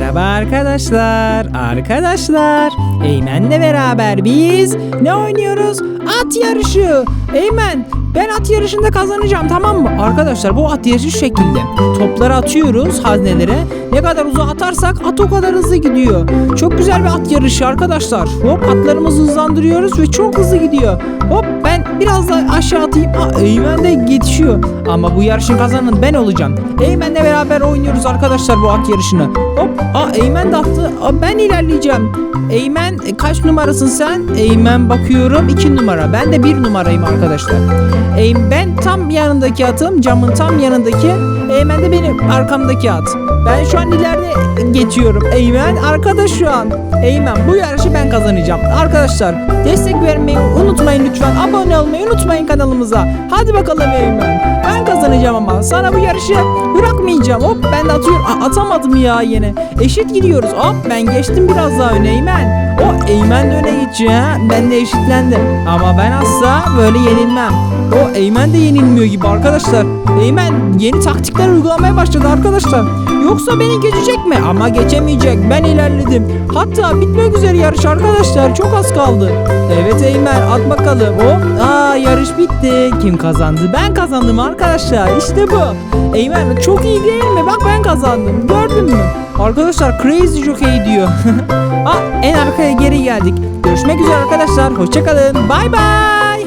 Merhaba arkadaşlar. Arkadaşlar, Eymen'le beraber biz ne oynuyoruz? At yarışı. Eymen, ben at yarışında kazanacağım tamam mı? Arkadaşlar bu at yarışı şekilde. Topları atıyoruz haznelere. Ne kadar uzağa atarsak at o kadar hızlı gidiyor. Çok güzel bir at yarışı arkadaşlar. Hop atlarımızı hızlandırıyoruz ve çok hızlı gidiyor. Hop ben biraz da aşağı atayım. Aa, Eymen de yetişiyor. Ama bu yarışın kazananı ben olacağım. Eymen'le beraber oynuyoruz arkadaşlar bu at yarışını. Hop aa Eymen de attı. Aa, ben ilerleyeceğim. Eymen e, kaç numarasın sen? Eymen bakıyorum 2 numara. Ben de 1 numarayım arkadaşlar. Eymen ben tam yanındaki atım. Camın tam yanındaki. Eymen de benim arkamdaki at. Ben şu an ileride geçiyorum. Eymen arkada şu an. Eymen bu yarışı ben kazanacağım. Arkadaşlar destek vermeyi unutmayın lütfen. Abone olmayı unutmayın kanalımıza. Hadi bakalım Eymen. Ben kazanacağım ama sana bu yarışı bırakmayacağım. Hop ben de atıyorum. Aa, atamadım ya yine. Eşit gidiyoruz. Hop ben geçtim biraz daha öne Eymen. O Eymen de öne geçiyor ha. Ben de eşitlendim. Ama ben asla böyle yenilmem. O Eymen de yenilmiyor gibi arkadaşlar. Eymen yeni taktikler uygulamaya başladı arkadaşlar. Yoksa beni geçecek mi? Ama geçemeyecek. Ben ilerledim. Hatta bitmek üzere yarış arkadaşlar. Çok az kaldı. Evet Eymen at bakalım. Hop. Aa yarış bitti. Kim kazandı? Ben kazandım arkadaşlar. İşte bu. Eymen çok iyi değil mi? Bak ben kazandım. Gördün mü? Arkadaşlar crazy jockey diyor. Aa, en arkaya geri geldik. Görüşmek üzere arkadaşlar. Hoşçakalın. Bay bay.